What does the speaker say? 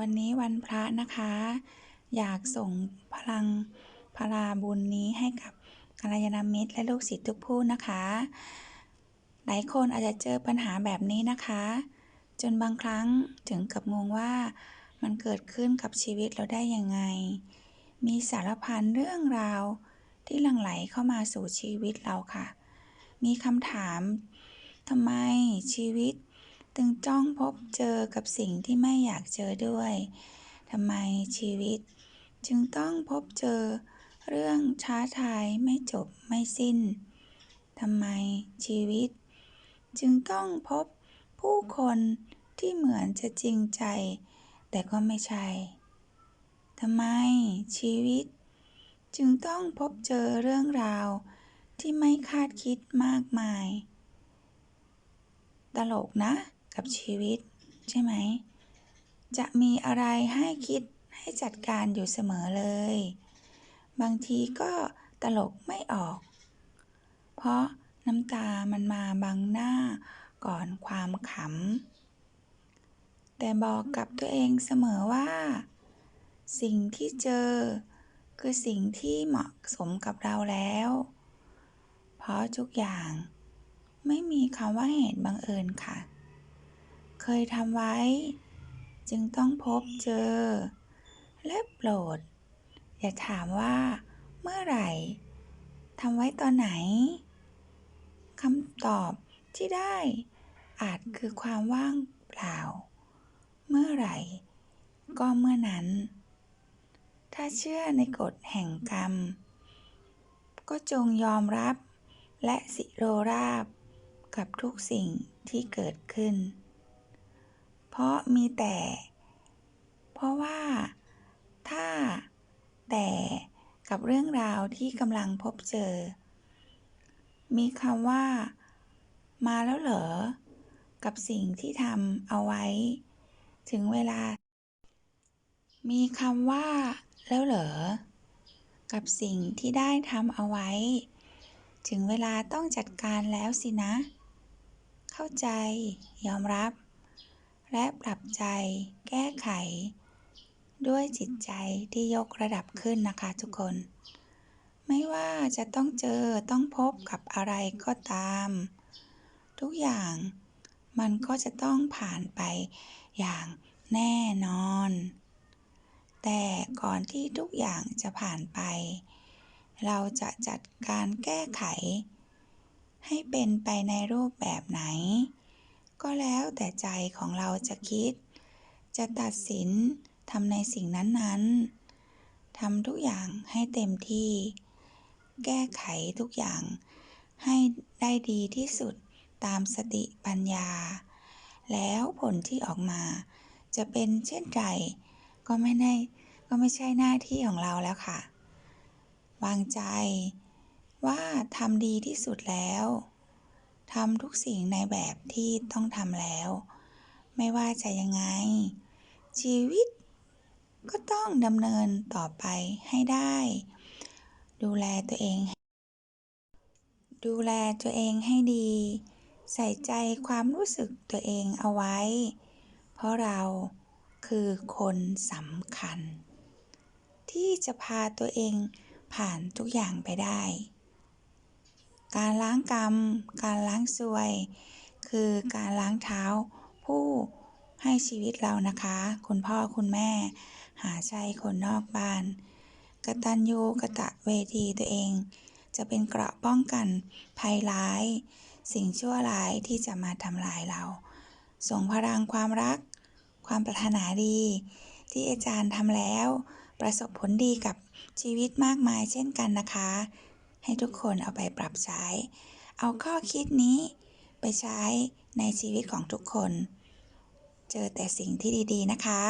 วันนี้วันพระนะคะ อยากส่งพลังพลาบุญนี้ให้กับกัลยาณมิตรและลูกศิษย์ทุกผู้นะคะ หลายคนอาจจะเจอปัญหาแบบนี้นะคะ จนบางครั้งถึงกับงงว่ามันเกิดขึ้นกับชีวิตเราได้ยังไง มีสารพันเรื่องราวที่หลั่งไหลเข้ามาสู่ชีวิตเราค่ะ มีคำถามทำไมชีวิต ตึงจ้องพบเจอกับสิ่งที่ไม่อยากเจอด้วยทำไมชีวิต จึงต้องพบเจอเรื่องช้าทายไม่จบไม่สิ้นทำไมชีวิต จึงต้องพบผู้คนที่เหมือนจะจริงใจ แต่ก็ไม่ใช่ ทำไมชีวิต จึงต้องพบเจอเรื่องราวที่ไม่คาดคิดมากมาย ตลกนะ กับชีวิต ใช่ไหม จะมีอะไรให้คิดให้จัดการอยู่เสมอเลย บางทีก็ตลกไม่ออก เพราะน้ำตามันมาบังหน้าก่อนความขำ แต่บอกกับตัวเองเสมอว่า สิ่งที่เจอ คือสิ่งที่เหมาะสมกับเราแล้ว เพราะทุกอย่างไม่มีคำว่าเหตุบังเอิญค่ะ เคยทำไว้ จึงต้องพบเจอ และโปรด อย่าถามว่าเมื่อไหร่ทำไว้ตอนไหนคำตอบที่ได้ อาจคือความว่างเปล่า เมื่อไหร่ ก็เมื่อนั้น ถ้าเชื่อในกฎแห่งกรรม ก็จงยอมรับและสิโรราบกับทุกสิ่งที่เกิดขึ้น เพราะมีแต่ เพราะว่า ถ้า แต่กับเรื่องราวที่กำลังพบเจอ มีคำว่า มาแล้วเหรอ กับสิ่งที่ทำเอาไว้ ถึงเวลา มีคำว่า แล้วเหรอ กับสิ่งที่ได้ทำเอาไว้ ถึงเวลาต้องจัดการแล้วสินะ เข้าใจยอมรับ และปรับใจแก้ไข ด้วยจิตใจที่ยกระดับขึ้นนะคะทุกคน ไม่ว่าจะต้องเจอต้องพบกับอะไรก็ตาม ทุกอย่างมันก็จะต้องผ่านไปอย่างแน่นอน แต่ก่อนที่ทุกอย่างจะผ่านไป เราจะจัดการแก้ไข ให้เป็นไปในรูปแบบไหน ก็แล้วแต่ใจของเราจะคิด จะตัดสินทำในสิ่งนั้นๆทำทุกอย่างให้เต็มที่ แก้ไขทุกอย่างให้ได้ดีที่สุดตามสติปัญญา แล้วผลที่ออกมา จะเป็นเช่นไรก็ไม่ได้ก็ไม่ใช่หน้าที่ของเราแล้วค่ะ วางใจว่าทำดีที่สุดแล้ว ทำทุกสิ่งในแบบที่ต้องทำแล้ว ไม่ว่าจะยังไง ชีวิตก็ต้องดำเนินต่อไปให้ได้ ดูแลตัวเอง ดูแลตัวเองให้ดี ใส่ใจความรู้สึกตัวเองเอาไว้ เพราะเราคือคนสำคัญ ที่จะพาตัวเองผ่านทุกอย่างไปได้ การล้างกรรม การล้างซวย คือการล้างเท้า ผู้ให้ชีวิตเรานะคะ คุณพ่อคุณแม่ หาใช่คนนอกบ้าน กตัญญูกะตะเวทีตัวเอง จะเป็นเกราะป้องกันภัยร้าย สิ่งชั่วร้ายที่จะมาทำลายเรา ส่งพลังความรัก ความปรารถนาดี ที่อาจารย์ทำแล้ว ประสบผลดีกับชีวิตมากมายเช่นกันนะคะ ให้ทุกคนเอาไปปรับใช้ เอาข้อคิดนี้ไปใช้ในชีวิตของทุกคน เจอแต่สิ่งที่ดีๆนะคะ